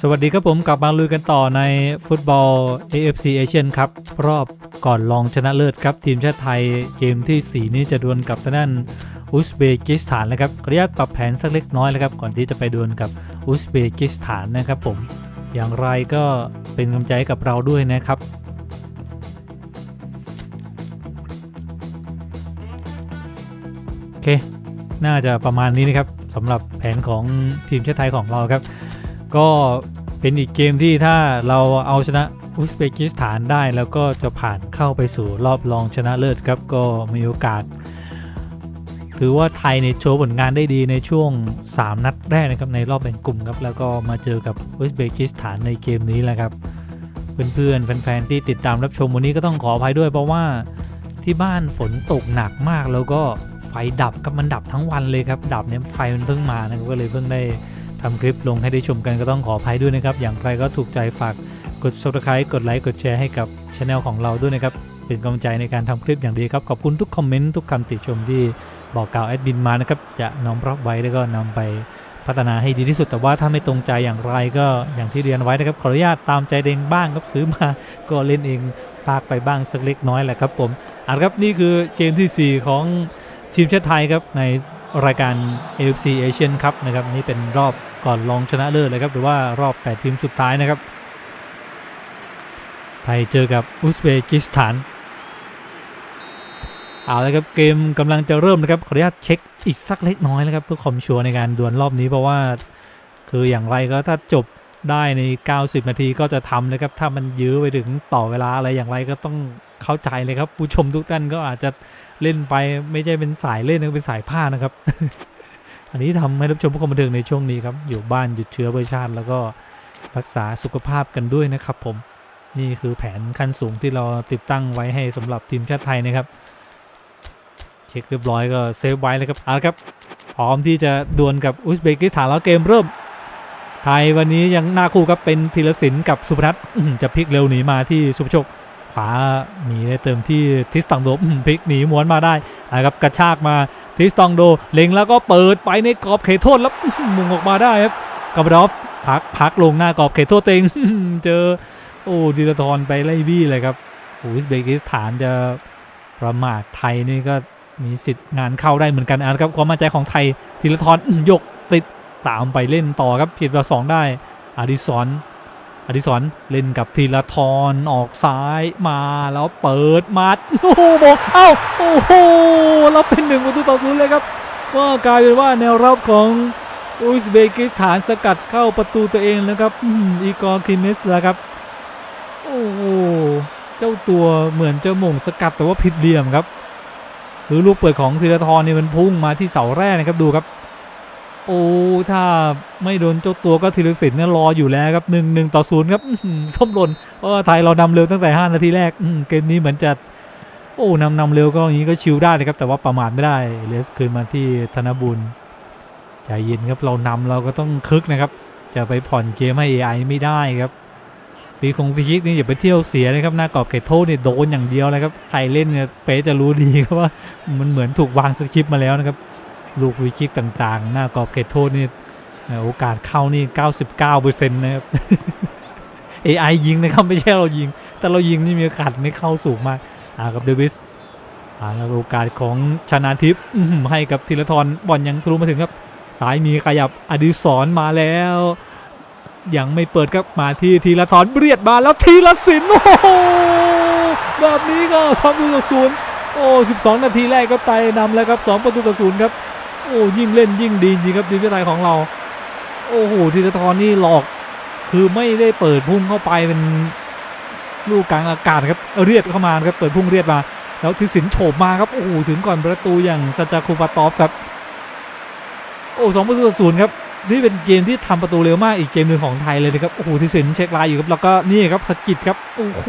สวัสดีครับผมกลับมาลุยกันต่อในฟุตบอล AFC Asian ครับ รอบก่อนรองชนะเลิศครับ ทีมชาติไทยเกมที่ 4 นี้จะดวลกับทางด้านอุซเบกิสถานนะครับขออนุญาตปรับแผนสักเล็กน้อยแล้วครับ ก่อนที่จะไปดวลกับอุซเบกิสถานนะครับผมอย่างไรก็เป็นกำลังใจกับเราด้วยนะครับโอเค น่าจะประมาณนี้นะครับ สำหรับแผนของทีมชาติไทยของเราครับ ก็เป็นอีกเกมที่ถ้าเราเอาชนะอุซเบกิสถานได้แล้วก็จะผ่านเข้าไปสู่รอบรองชนะเลิศครับ ก็มีโอกาส ถือว่าไทยในโชว์ผลงานได้ดีในช่วง 3 นัดแรกนะครับในรอบแบ่งกลุ่มครับ แล้วก็มาเจอกับอุซเบกิสถานในเกมนี้แหละครับเพื่อนๆ แฟนๆ ที่ติดตามรับชมวันนี้ก็ต้องขออภัยด้วยเพราะว่าที่บ้านฝนตกหนักมากแล้วก็ ไฟดับครับมันดับทั้งวันเลยครับดับเนี่ยไฟมันเพิ่งมานะครับก็เลยเพิ่งได้ทำคลิปลงให้ได้ชมกันก็ต้องขออภัยด้วยนะครับ อย่างไรก็ถูกใจฝากกด subscribe กดไลค์กดแชร์ให้กับช anel ของเราด้วยนะครับ เป็นกำลังใจในการทำคลิปอย่างดีครับ ขอบคุณทุกคอมเมนต์ทุกคำติชมที่บอกกล่าวแอดมินมานะครับ จะน้อมรับไว้แล้วก็นำไปพัฒนาให้ดีที่สุดแต่ว่าถ้าไม่ตรงใจอย่างไรก็อย่างที่เรียนไว้นะครับขออนุญาตตามใจเองบ้างครับซื้อมาก็เล่นเองพากไปบ้างสักเล็กน้อยแหละครับผมอะครับนี่คือเกมทีสี่4 ของ ทีมชาติไทยครับในรายการ AFC Asian Cup นะครับนี่เป็นรอบก่อนรองชนะเลิศเลยครับหรือว่ารอบ 8 ทีมสุดท้ายนะครับ ไทยเจอกับอุซเบกิสถานเอาละครับเกมกำลังจะเริ่มนะครับขออนุญาตเช็คอีกสักเล็กน้อยนะครับเพื่อความชัวร์ในการดวลรอบนี้เพราะว่า คืออย่างไรก็ถ้าจบได้ใน 90 นาทีก็จะทำนะครับถ้ามันยื้อไปถึงต่อเวลาอะไรอย่างไรก็ต้อง เข้าใจเลยครับ ผู้ชมทุกท่านก็อาจจะเล่นไปไม่ใช่เป็นสายเล่นนะเป็นสายผ้านะครับ อันนี้ทำให้รับชมผู้ชมบันเทิงในช่วงนี้ครับ อยู่บ้านหยุดเชื้อเพื่อชาติ แล้วก็รักษาสุขภาพกันด้วยนะครับ ผมนี่คือแผนขั้นสูงที่เราติดตั้งไว้ให้สำหรับทีมชาติไทยนะครับ เช็คเรียบร้อยก็เซฟไว้เลยครับเอาละครับพร้อมที่จะดวลกับอุซเบกิสถานแล้วเกมเริ่มไทยวันนี้ยังหน้าคู่ครับเป็นธีรศิลป์กับสุพนัทจะพลิกเร็วหนีมาที่สุภโชค ขวาหนีได้เติมที่ทิสตองโด้พลิกหนีม้วนมาได้นะครับกระชากมาทิสตองโดเล็งแล้วก็เปิดไปในกรอบเขตโทษแล้วมุงออกมาได้ครับกาบดอฟพักพักลงหน้ากรอบเขตโทษเต็งเจอโอ้ดิลทรไปไล่บี้เลยครับอุซเบกิสถานจะประมาทไทยนี่ก็มีสิทธิ์งานเข้าได้เหมือนกันนะครับความมั่นใจของไทยธีรทรอื้อยกติดตามไปเล่นต่อครับผิดต่อสองได้อดิศร อดิศรเล่นกับธีรทรออกซ้ายมาแล้วเปิดมาโอ้โหโมงเอ้าโอ้โหแล้วเป็นหนึ่งประตูต่อศูนย์เลยครับว่ากลายเป็นว่าแนวรับของอุซเบกิสถานสกัดเข้าประตูตัวเองแล้วครับอีกอร์คิมิสแล้วครับโอ้โหเจ้าตัวเหมือนจะมงสกัดแต่ว่าผิดเหลี่ยมครับคือลูกเปิดของธีรทรนี่มันพุ่งมาที่เสาแรกนะครับดูครับ โอ้ถ้าไม่โดนเจ้าตัวก็ธีรศิลป์เนี่ยรออยู่แล้วครับหนึ่งหนึ่งต่อศูนย์ครับส้มหล่นเพราะไทยเรานำเร็วตั้งแต่ 5 นาทีแรกเกมนี้เหมือนจะโอ้นำนำเร็วก็อย่างนี้ก็ชิวได้เลยครับ แต่ว่าประมาทไม่ได้เลสคืนมาที่ธนบุญใจเย็นครับเรานำเราก็ต้องคึกนะครับ จะไปผ่อนเกมให้ AI ไม่ได้ครับฟีคงฟีคิกนี่อย่าไปเที่ยวเสียนะครับหน้ากรอบเขตโทษเนี่ยโดนอย่างเดียวเลยครับใครเล่นเนี่ยเป๊ะจะรู้ดีครับว่ามันเหมือนถูกวางสคริปต์มาแล้วนะครับ ลูกฟรีคิกต่างๆ หน้ากรอบเขตโทษนี่โอกาสเข้านี่ 99%นะครับ AI ยิงนะครับไม่ใช่เรายิง แต่เรายิงนี่มีโอกาสไม่เข้าสูงมากอ่ากับเดวิสอ่าแล้วโอกาสของชนาทิพย์ให้กับธีรทรบอลยังทะลุมาถึงครับ สายมีขยับอดิศรมาแล้ว ยังไม่เปิดครับมาที่ธีรทรเบียดมาแล้วธีรศิลป์โอ้โหแบบนี้ก็สองประตูต่อศูนย์โอ้12นาทีแรกก็ไตนำแล้วครับสองประตูต่อศูนย์ครับ โอ้ยิ่งเล่นยิ่งดีจริงครับทีมชาติไทยของเรา โอ้โหธีรทรนี่หลอก คือไม่ได้เปิดพุ่งเข้าไปเป็นลูกกลางอากาศครับเรียดเข้ามาครับเปิดพุ่งเรียดมา แล้วทิสินโฉบมาครับโอ้โหถึงก่อนประตูอย่างซาจาคูฟาตอฟครับโอ้สองประตูต่อศูนย์ครับนี่เป็นเกมที่ทำประตูเร็วมากอีกเกมหนึ่งของไทยเลยนะครับโอ้โหทิสินเช็คไลน์อยู่ครับแล้วก็นี่ครับสะกิดครับโอ้โห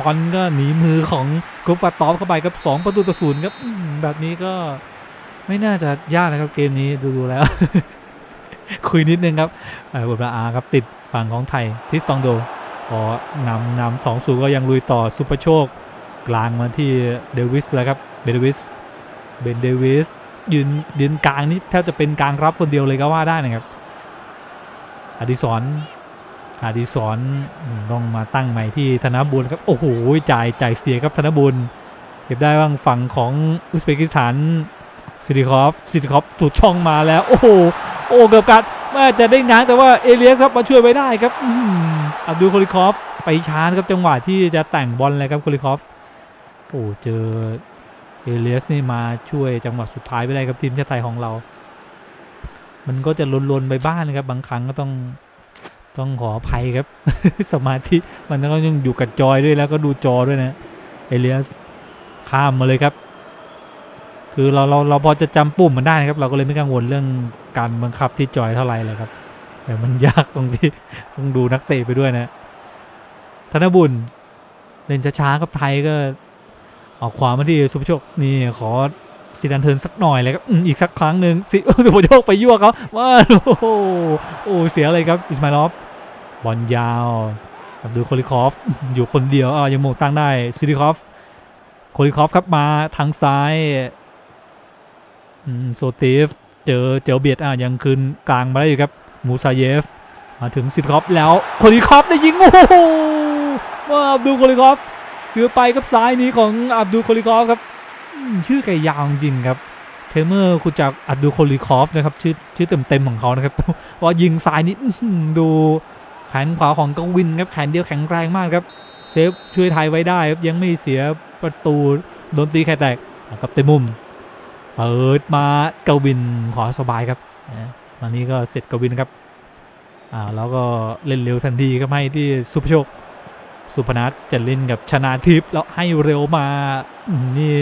บอลก็หนีมือของคูฟาตอฟเข้าไปครับสองประตูต่อศูนย์ครับแบบนี้ก็ ไม่น่าจะยากนะครับเกมนี้ดูๆแล้ว คุยนิดนึงครับเออบุตรอาครับติดฝั่งของไทยทิสตองโดพอนำนำสองศูนย์ก็ยังลุยต่อซุปเปอร์โชค กลางมาที่เดวิสแล้วครับเบนเดวิสเบนเดวิสยืนยืนกลางนี่แทบจะเป็นกลางรับคนเดียวเลยก็ว่าได้นะครับอดิศรอดิศรต้องมาตั้งใหม่ที่ธนบุญครับ โอ้โหจ่ายจ่ายเสียครับธนบุญเก็บได้บ้างฝั่งของอุซเบกิสถาน ซิติคอฟซิติคอฟถูกช่องมาแล้ว โอ้โหโอ้เกือบกัดแม่จะได้ง้างแต่ว่าเอเลียสครับมาช่วยไว้ได้ครับอืมอับดุลโคลิคอฟไปช้านครับจังหวะที่จะแต่งบอลเลยครับโคลิคอฟโอ้เจอเอเลียสนี่มาช่วยจังหวะสุดท้ายไปได้ครับทีมชาติไทยของเรา มันก็จะลนๆไปบ้างนะครับ บางครั้งก็ต้องต้องขออภัยครับ สมาธิมันก็ยังอยู่กับจอยด้วยแล้วก็ดูจอด้วยนะเอเลียสข้ามมาเลยครับ คือเราเราเราพอจะจำปุ่มมันได้นะครับ เราก็เลยไม่กังวลเรื่องการบังคับที่จอยเท่าไหร่เลยครับแต่มันยากตรงที่ต้องดูนักเตะไปด้วยนะ ธนบุญเล่นช้าๆครับไทยก็ออกขวามาที่สุภโชคนี่ขอซีดันเทินสักหน่อยเลยครับอีกสักครั้งหนึ่งสิสุภโชคไปยั่วเขาว่าโอ้โหโอ้เสียเลยครับอิสมาลอฟบอลยาวกับดูโคลิคอฟอยู่คนเดียวอ่ายังโมงตั้งได้ซิติคอฟโคลิคอฟครับมาทางซ้าย โซติฟเจอเจอเบียดอะยังคืนกลางมาได้อยู่ครับมูซาเยฟมาถึงซิติคอฟแล้วโคลิคอฟได้ยิงโอ้โหว่าอับดูโคลิคอฟคือไปกับซ้ายนี้ของอับดุลโคลิคอฟครับชื่อไก่ยาวจริงครับเทเมอร์คุณจากอับดุลโคลิคอฟนะครับชื่อชื่อเต็มๆของเขานะครับว่ายิงซ้ายนี้ดูแขนขวาของกวินครับแขนเดียวแข็งแรงมากครับเซฟช่วยไทยไว้ได้ครับยังไม่เสียประตูโดนตีแค่แตกกับเตะมุม เปิดมากวินขอสบายครับวันนี้ก็เสร็จกวินครับอ่าแล้วก็เล่นเร็วทันทีครับให้ที่สุภโชค สุพนัทจะเล่นกับชนาทิพย์แล้วให้เร็วมานี่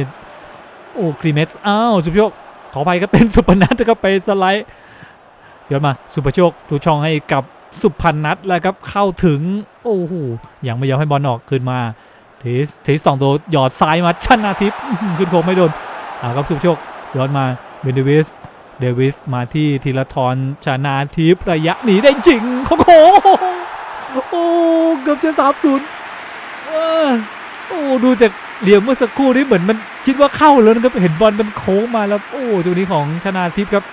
โอ้ครีเมสอ้าวสุภโชคขอไปก็เป็นสุพนัทก็ไปสไลด์ย้อนมาสุภโชคทูช่องให้กับสุพนัทแล้วครับเข้าถึงโอ้โหยังไม่ยอมให้บอลออกคืนมาทีสทีสตองโดหยอดซ้ายมาชนาทิพย์ขึ้นโค้งไม่โดนอ่าครับสุภโชค ย้อนมาเบนเดวิสเดวิสมาที่ธีรทรชนาทิพระยะหนีได้จริงโอ้โหโอ้เกือบจะสามศูนย์โอ้ดูจากเหลี่ยมเมื่อสักครู่นี้เหมือนมันคิดว่าเข้าแล้วนะครับเห็นบอลมันโค้งมาแล้ว โอ้ตัวนี้ของชนาทิพย์ครับ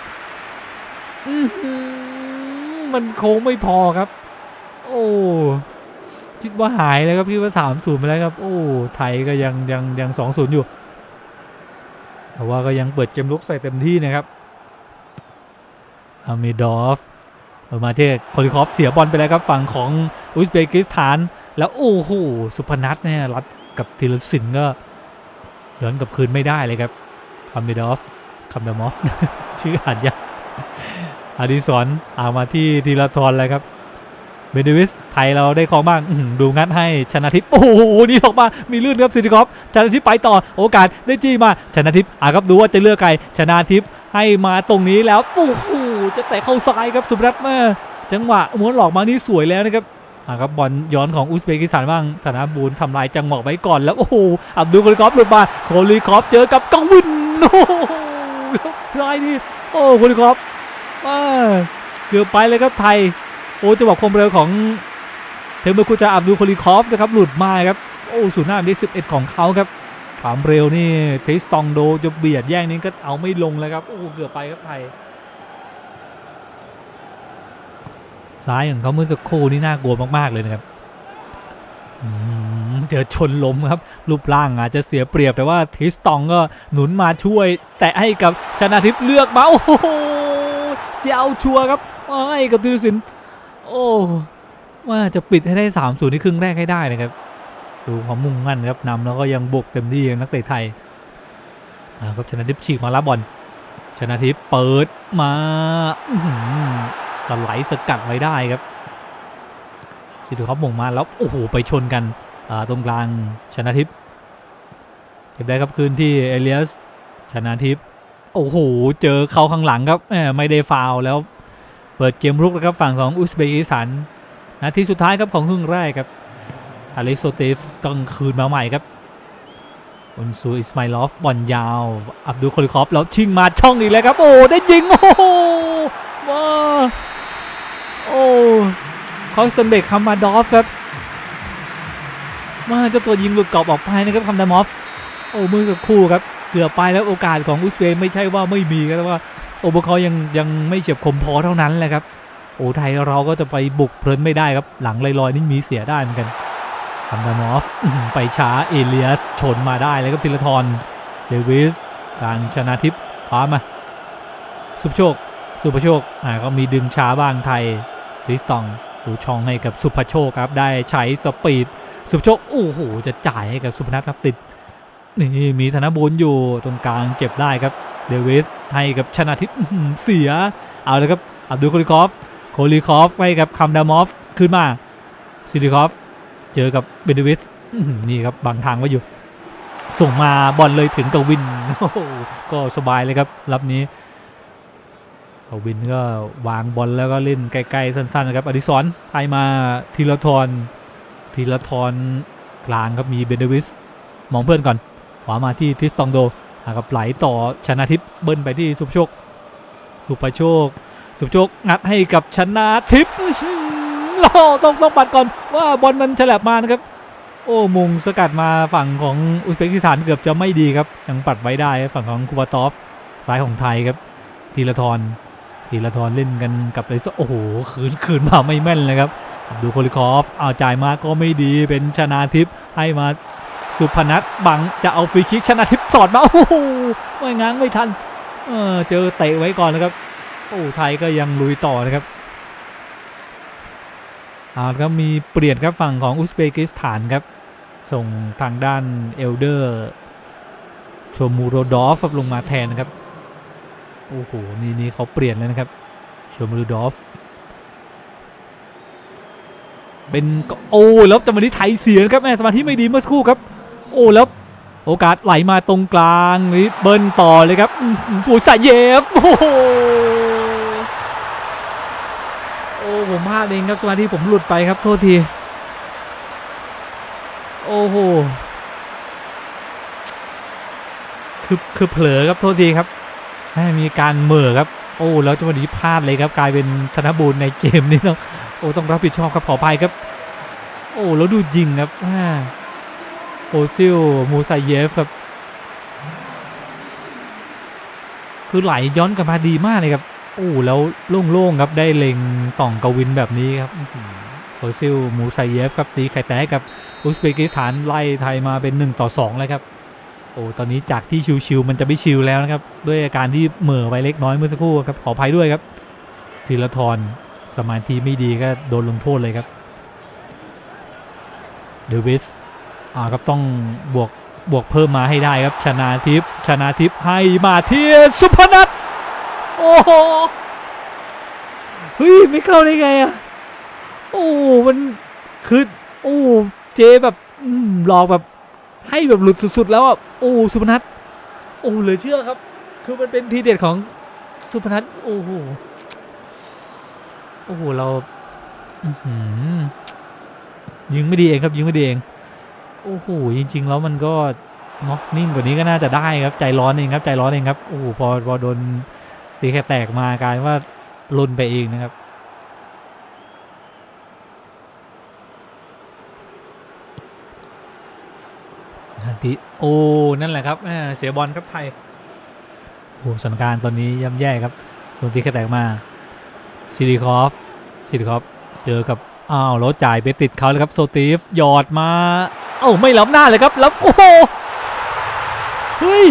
มันโค้งไม่พอครับ โอ้คิดว่าหายเลยครับคิดว่าสามศูนย์ไปแล้วครับ โอ้ไทยก็ยังยังยังสองศูนย์อยู่ แต่ว่าก็ยังเปิดเกมลุกใส่เต็มที่นะครับอามิดอฟเออมาเทโคลิคอฟเสียบอลไปแล้วครับฝั่งของอุซเบกิสถาน แล้วโอ้โหสุพนัทเนี่ยรับกับธีรศิลป์ก็ย้อนกับคืนไม่ได้เลยครับคามิดอฟคามิดอฟชื่ออ่านยากอดิศรเอามาที่ธีรทรเลยครับ เบนเดวิสไทยเราได้ของบ้างดูงัดให้ชนะทิพย์โอ้โหนี่ออกมามีลื่นครับสิทธิคอฟชนะทิพย์ไปต่อโอกาสได้จี้มาชนะทิพย์อ่าครับดูว่าจะเลือกใครชนะทิพย์ให้มาตรงนี้แล้วโอ้โหจะแตะเข้าซ้ายครับสุพนัทมาจังหวะม้วนหลอกมานี่สวยแล้วนะครับอ่าครับบอลย้อนของอุซเบกิสถานบ้างธนาบูรณ์ทำลายจังหวะไว้ก่อนแล้วโอ้โหอับดุลโคลิคอฟหลุดมาโคลิคอฟเจอกับกังวินโอ้โหลายนี่โอ้โคลิคอฟมาเกือบไปเลยครับไทย โอ้จังหวะความเร็วของเทมเบอร์คูจาอับดุลโคลิคอฟนะครับหลุดมาครับโอ้ศูนย์หน้าที่11ของเขาครับความเร็วนี่เทสตองโดจะเบียดแย่งนี้ก็เอาไม่ลงเลยครับโอ้เกือบไปครับไทยซ้ายของเขาเมื่อสักครู่นี่น่ากลัวมากๆเลยนะครับอืมเจอชนล้มครับ รูปร่างอาจจะเสียเปรียบแต่ว่าทิสตองก็หนุนมาช่วย แตะให้กับชนาทิพย์เลือกมาโอ้โหเจ้าชัวร์ครับให้กับธีรศิลป์ โอ้ว่าจะปิดให้ได้3ามศูนย์ในครึ่งแรกให้ได้นะครับ ดูความมุ่งมั่นครับนำแล้วก็ยังบุกเต็มที่นักเตะไทยอ่าครับชนะทิพย์ฉีกมารับบอลชนะทิพย์เปิดมาสไลด์สกัดไว้ได้ครับสิทุครับมงมาแล้วโอ้โหไปชนกันอ่าตรงกลางชนะทิพย์เก็บได้ครับคืนที่เอเลียสชนะทิพย์โอ้โหเจอเข้าข้างหลังครับไม่ได้ฟาวแล้ว เปิดเกมรุกแล้วครับฝั่งของอุซเบกิสถานนาทีสุดท้ายครับของครึ่งแรกครับอเล็กโซเตฟต้องคืนมาใหม่ครับอุนซูอิสมาลอฟบอลยาว อับดุลโคลิคอฟแล้วชิงมาช่องนี้เลยครับ โอ้ได้ยิง โอ้โหว้าโอ้คอสเซนเบกคัมมาดอฟครับมาเจ้าตัวยิงหลุดกรอบออกไปนะครับคัมดามอฟโอ้มือกับคู่ครับเกือบไปแล้วโอกาสของอุซเบย์ไม่ใช่ว่าไม่มีครับแต่ว่า โอ้พวกเขายังยังไม่เฉียบคมพอเท่านั้นแหละครับ โอ้ไทยเราก็จะไปบุกเพลินไม่ได้ครับ หลังลอยๆนี่มีเสียได้เหมือนกันคัมดานอฟไปช้าเอเลียสชนมาได้เลยครับธีรทรเดวิสกางชนะทิพย์คว้ามา สุภโชค สุภโชคอ่าก็มีดึงช้าบ้างไทยทิสตองดูช่องให้กับสุภโชคครับ ได้ใช้สปีด สุภโชค โอ้โห จะจ่ายให้กับสุพนัทครับติด นี่มีธนบุญอยู่ตรงกลางเก็บได้ครับ เดวิสให้กับชนะทิพย์เสีย เอาเลยครับอับดุลโคลิคอฟ โคลิคอฟให้กับคัมดามอฟขึ้นมาซิลิคอฟ เจอกับเบนเดวิสนี่ครับบังทางไว้อยู่ ส่งมาบอลเลยถึงกวินก็สบายเลยครับรับนี้กวินก็วางบอลแล้วก็เล่นใกลๆสั้นๆนะครับอดิศรให้มาทีละทรทีละทรกลางครับมีเบนเดวิสมองเพื่อนก่อนขวามาที่ทิสตองโด นะครับไหลต่อชนะทิพย์เบิ้ลไปที่สุภโชค สุภโชค สุภโชคงัดให้กับชนะทิพย์รอหือโอ้ต้องต้องปัดก่อนว่าบอลมันฉลับมานะครับ โอ้มุงสกัดมาฝั่งของอุซเบกิสถานเกือบจะไม่ดีครับยังปัดไว้ได้ฝั่งของคูบาตอฟซ้ายของไทยครับทีละทรทีละทรเล่นกันกับเลยโอ้โหคืนคืนมาไม่แม่นเลยครับดูโคลิคอฟเอาจ่ายมาก็ไม่ดีเป็นชนาทิพย์ให้มา สุพนัทบังจะเอาฟรีคิกชนะทิพย์สอดมาโอ้โหไม่ง้างไม่ทันเออเจอเตะไว้ก่อนนะครับโอ้ไทยก็ยังลุยต่อนะครับอ่าก็มีเปลี่ยนครับฝั่งของอุซเบกิสถานครับ ส่งทางด้านเอลเดอร์ชมูโรดอฟครับลงมาแทนนะครับโอ้โหนี่นี่เขาเปลี่ยนเลยนะครับชมูโรดอฟเป็นโอ้แล้วจังหวะนี้ไทยเสียนะครับแม่สมาธิไม่ดีเมื่อสักครู่ครับ โอ้แล้วโอกาสไหลมาตรงกลางนี่เบิ้ลต่อเลยครับฟูซาเยฟโอ้โหโอ้ผมพลาดเองครับสมาธิผมหลุดไปครับโทษทีโอ้โหคือคือเผลอครับโทษทีครับแม่มีการเหม่อครับ โอ้แล้วจังหวะนี้พลาดเลยครับกลายเป็นธนบูรณ์ในเกมนี้ต้องโอ้ต้องรับผิดชอบครับขออภัยครับ โอ้แล้วดูยิงครับอ่า โอซิลมูซาเยฟครับ คือไหลย้อนกลับมาดีมากเลยครับโอ้แล้วโล่งๆครับได้เล็งส่องกวินแบบนี้ครับโอซิลมูซาเยฟครับตีไข่แตกกับอุซเบกิสถานไล่ไทยมาเป็น1ต่อ2เลยครับโอ้ตอนนี้จากที่ชิวๆมันจะไม่ชิวแล้วนะครับ ด้วยอาการที่เหม่อไปเล็กน้อยเมื่อสักครู่ครับขออภัยด้วยครับธีรทรสมาธิไม่ดีก็โดนลงโทษเลยครับเดวิส อ่าครับต้องบวกบวกเพิ่มมาให้ได้ครับชนาทิพย์ชนาทิพย์ให้มาที่สุพนัทโอ้โหเฮ้ยไม่เข้าได้ไงอะโอ้มันคือโอ้เจแบบหลอกแบบให้แบบหลุดสุดๆแล้วอะโอ้สุพนัทโอ้เหลือเชื่อครับ คือมันเป็นทีเด็ดของสุพนัทโอ้โหโอ้โหเรายิงไม่ดีเองครับยิงไม่ดีเอง โอ้โหจริง ๆ แล้วมันก็เนาะนิ่งกว่านี้ก็น่าจะได้ครับใจร้อนเองครับใจร้อนเองครับโอ้โหพอพอโดนตีแค่แตกมากลายว่าลุนไปเองนะครับทันทีโอ้นั่นแหละครับเสียบอลครับไทยโอ้สถานการณ์ตอนนี้ย่ำแย่ครับโดนตีแค่แตกมาซิลิคอฟซิลิคอฟเจอกับอ้าวแล้วจ่ายไปติดเขาเลยครับโซตีฟหยอดมา เอ้าไม่ล้ำหน้าเลยครับแล้วโอ้โหเฮ้ย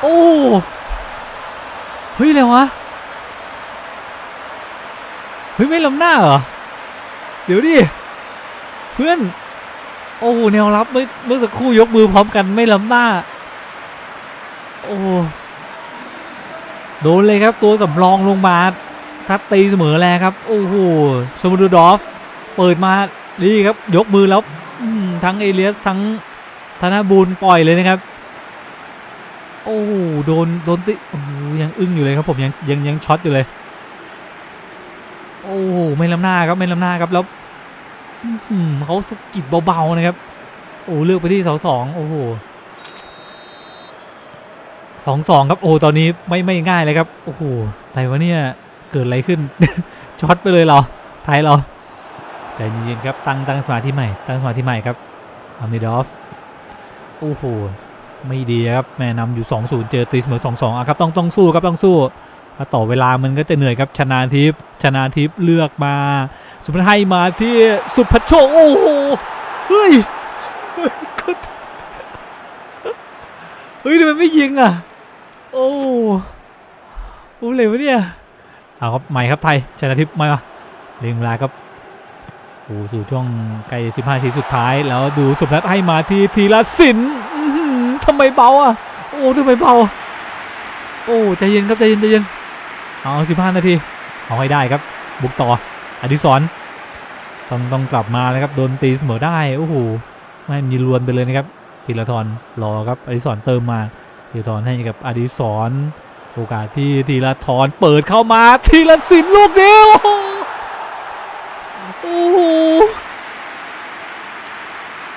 โอ้เฮ้ยอะไรวะเฮ้ยไม่ล้ำหน้าเหรอเดี๋ยวดิเพื่อนโอ้โหแนวรับเมื่อเมื่อสักครู่ยกมือพร้อมกันไม่ล้ำหน้าโอ้โดนเลยครับตัวสำรองลงมาซัดตีเสมอแล้วครับ โอ้โหสมุดดอฟ เปิดมา ดีครับยกมือแล้วทั้งเอเลียสทั้งธนบูลปล่อยเลยนะครับ โอ้โหโดนโดนติโอ้ยังอึ้งอยู่เลยครับผมยังยังยังช็อตอยู่เลย โอ้ไม่ล้ำหน้าครับไม่ล้ำหน้าครับแล้วเขาสกิดเบาๆนะครับ โอ้เลือกไปที่เสาสองโอ้โหสองสองครับโอ้ตอนนี้ไม่ไม่ง่ายเลยครับโอ้โหอะไรวะเนี่ยเกิดอะไรขึ้นช็อตไปเลยเหรอไทยเรา ใจเย็นๆครับตั้งตั้งสมาธิใหม่ตั้งสมาธิใหม่ครับอามิดอฟโอ้โหไม่ดีครับแม่นำอยู่ 2-0 เจอตีเสมอ 2-2อะครับต้องต้องสู้ครับต้องสู้ถ้าต่อเวลามันก็จะเหนื่อยครับชนาทิพย์ชนาทิพย์เลือกมา สุภไทยมาที่สุภโชคโอ้โหเฮ้ยเฮ้ยทำไมไม่ยิงอะโอ้โอ้เลยวะเนี่ยเอาครับใหม่ครับไทยชนาทิพย์มาเล็งเวลาครับ โอ้สู่ช่วงใกล้15ทีสุดท้าย แล้วดูสุภทัศน์ให้มาที่ทีละสินทำไมเบาอะ โอ้ทำไมเบา โอ้ใจเย็นครับใจ15นาทีเอา15นาที เอาให้ได้ครับ บุกต่อ อดิศรต้องต้องกลับมาแล้วครับโดนตีเสมอได้โอ้โหไม่มีลวนไปเลยนะครับธีรทรรอครับอดิศรเติมมาธีรทรให้กับอดิศรโอกาสที่ธีรทรเปิดเข้ามาธีรศิลป์ลูกเดียวโอ้โห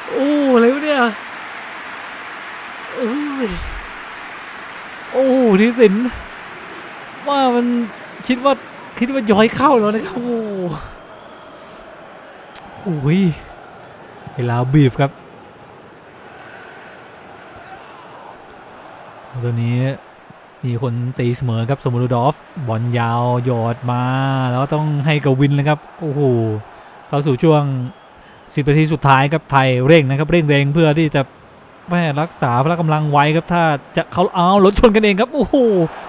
โอ้โหอะไรวะเนี่ยเอ้ยโอ้โห ธีรศิลป์ว่ามันคิดว่าคิดว่าย้อยเข้าแล้วนะครับ โอ้โหโอ้ยเวลาบีบครับ ตัวนี้มีคนตีเสมอครับสมุรดอฟบอลยาวหยอดมา แล้วต้องให้กวินเลยครับ โอ้โหเข้าสู่ช่วง10นาทีสุดท้ายครับไทยเร่งนะครับ เร่งเร่งเพื่อที่จะ แม่รักษาพละกำลังไว้ครับถ้าจะเขาเอารถชนกันเองครับโอ้โห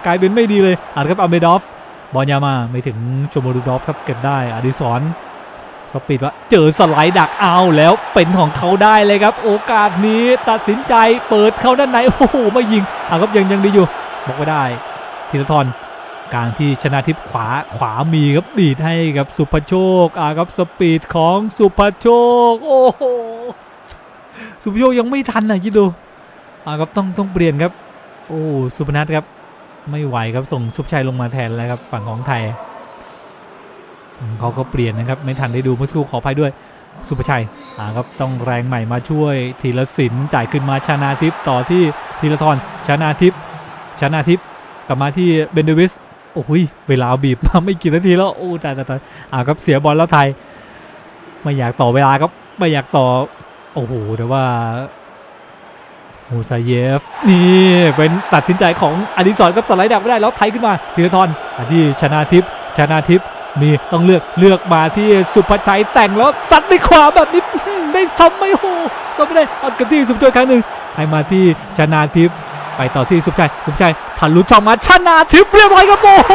กลายเป็นไม่ดีเลยอานครับอัมเบดอฟบอลยามาไม่ถึงชมรูดอฟครับเก็บได้อดิศรสปีดว่าเจอสไลด์ดักเอาแล้วเป็นของเขาได้เลยครับ โอกาสนี้ตัดสินใจเปิดเข้าด้านในโอ้โหไม่ยิงอะครับยังยังดีอยู่บอกไม่ได้ธีรทรกลางที่ชนะทิพย์ขวาขวามีครับดีดให้กับสุภโชคอะครับสปีดของสุภโชค โอ้โห สุภโชคยังไม่ทันนะคิดดูอะครับต้องต้องเปลี่ยนครับ โอ้สุพนัทครับไม่ไหวครับส่งซุปชัยลงมาแทนแล้วครับฝั่งของไทยเขาก็เปลี่ยนนะครับไม่ทันได้ดูเมื่อสักครู่ขออภัยด้วยสุภชัยอ่าครับต้องแรงใหม่มาช่วยธีรศิลป์จ่ายขึ้นมาชนาทิพย์ต่อที่ธีรทรชนาทิพย์ชนาทิพย์กลับมาที่เบนเดวิสโอ้ยเวลาบีบมาไม่กี่นาทีแล้วโอ้ตายตายตายอ่าครับเสียบอลแล้วไทย ไม่อยากต่อเวลาครับไม่อยากต่อ โอ้โหแต่ว่ามูซาเยฟนี่เป็นตัดสินใจของอดิศรกับสไลด์ดักไม่ได้แล้วไทยขึ้นมาธีรทรมาที่ชนาทิพย์ชนาทิพย์มีต้องเลือกเลือกมาที่สุภชัยแต่งแล้วซัดด้ขวาแบบนี้ได้ซ้ำไหม่โหซ้ำไม่ได้เอากันที่สุภชัยครั้งหนึ่งให้มาที่ชนาทิพย์ไปต่อที่สุภชัยสุภชัยทันลุช่องมาชนาทิพย์เรียบร้อยครับโอ้โห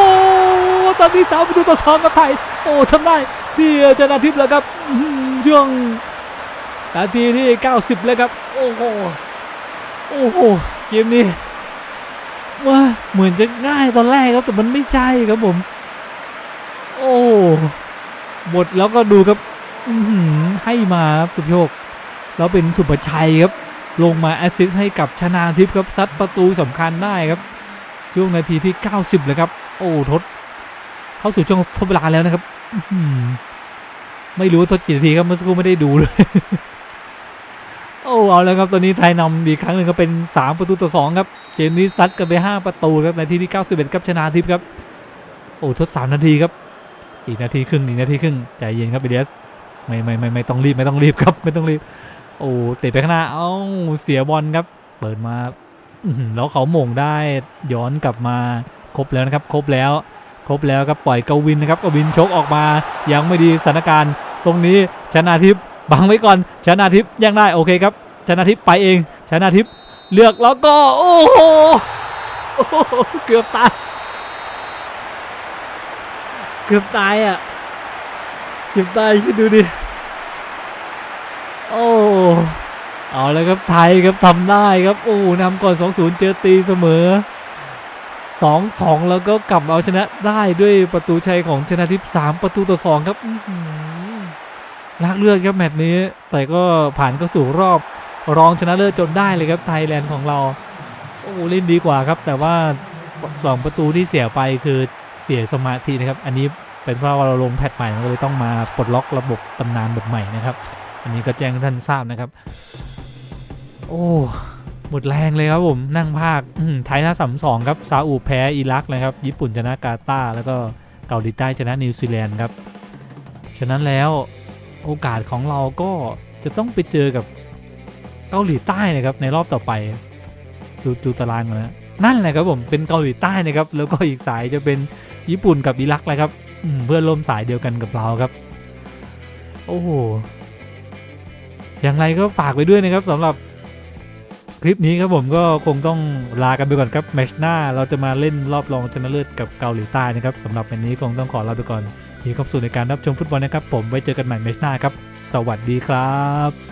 ตอนนี้สามประตูต่อสองกับไทยโอ้ทำได้ที่ชนาทิพย์แล้วครับอื้อหือช่วง นาทีที่ 90 แล้วครับ โอ้โห โอ้โห เกมนี้ว่าเหมือนจะง่ายตอนแรกครับแต่มันไม่ใช่ครับผม โอ้บทแล้วก็ดูครับอื้อหือให้มาครับสุโชค แล้วเป็นสุภชัยครับ ลงมาแอสซิสต์ให้กับชนาทิพย์ครับซัดประตูสำคัญได้ครับ ช่วงนาทีที่ 90เลยครับ โอ้ทดเข้าสู่ช่วงทดเวลาแล้วนะครับอื้อหือไม่รู้ว่าทดกี่นาทีครับเมื่อสักครู่ไม่ได้ดูเลย อ้เอาแล้วครับตอนนี้ไทยนำอีกครั้งหนึ่งก็เป็น 3 ประตูต่อ2ครับเกมนี้ซัดกันไป 5 ประตูครับนาทีที่91ครับชนะทิพย์ครับโอ้ทด3นาทีครับ อีกนาทีครึ่งอีกนาทีครึ่งใจเย็นครับเบเดสไม่ไม่ไม่ไม่ต้องรีบไม่ต้องรีบครับไม่ต้องรีบ โอ้เตะไปข้างหน้าเอ้าเสียบอลครับ เปิดมาแล้วเขาหม่งได้ย้อนกลับมาครบแล้วนะครับ ครบแล้ว ครบแล้วครับปล่อยกวินนะครับกวินชกออกมายังไม่ดีสถานการณ์ ตรงนี้ชนะทิพย์ บังไว้ก่อนชนะทิพย์ยังได้โอเคครับชนะทิพย์ไปเองชนะทิพย์เลือกแล้วก็โอ้โหเกือบตายเกือบตายอะเกือบตายคิดดูดิโอ้เอาแล้วครับไทยครับทำได้ครับโอ้นำก่อน 2-0 เจอตีเสมอ 2-2 แล้วก็กลับเอาชนะได้ด้วยประตูชัยของชนะทิพย์3ประตูต่อ 2 ครับ นักเลือดครับแมตช์นี้ แต่ก็ผ่านเข้าสู่รอบรองชนะเลิศจนได้เลยครับไทยแลนด์ของเรา โอ้เล่นดีกว่าครับ แต่ว่าสองประตูที่เสียไปคือเสียสมาธินะครับ อันนี้เป็นเพราะว่าเราลงแพทใหม่ก็เลยต้องมาปลดล็อกระบบตำนานแบบใหม่นะครับ อันนี้ก็แจ้งท่านทราบนะครับ โอ้หมดแรงเลยครับผมนั่งภาคไทยหน้าสามสองครับซาอุแพ้อิรักนะครับ ญี่ปุ่นชนะกาตาร์แล้วก็เกาหลีใต้ชนะนิวซีแลนด์ครับฉะนั้นแล้ว โอกาสของเราก็จะต้องไปเจอกับเกาหลีใต้นะครับ ในรอบต่อไป ดูดูตารางก่อนนะนั่นแหละครับผมเป็นเกาหลีใต้นะครับ แล้วก็อีกสายจะเป็นญี่ปุ่นกับอิรักเลยครับเพื่อนร่วมสายเดียวกันกับเราครับ โอ้โหอย่างไรก็ฝากไปด้วยนะครับสำหรับคลิปนี้ครับผมก็คงต้องลากันไปก่อนครับแมชหน้าเราจะมาเล่นรอบรองชนะเลิศกับเกาหลีใต้นะครับสำหรับวันนี้คงต้องขอลาไปก่อน มีความสุขในการรับชมฟุตบอลนะครับ ผมไว้เจอกันใหม่เมชหน้าครับ สวัสดีครับ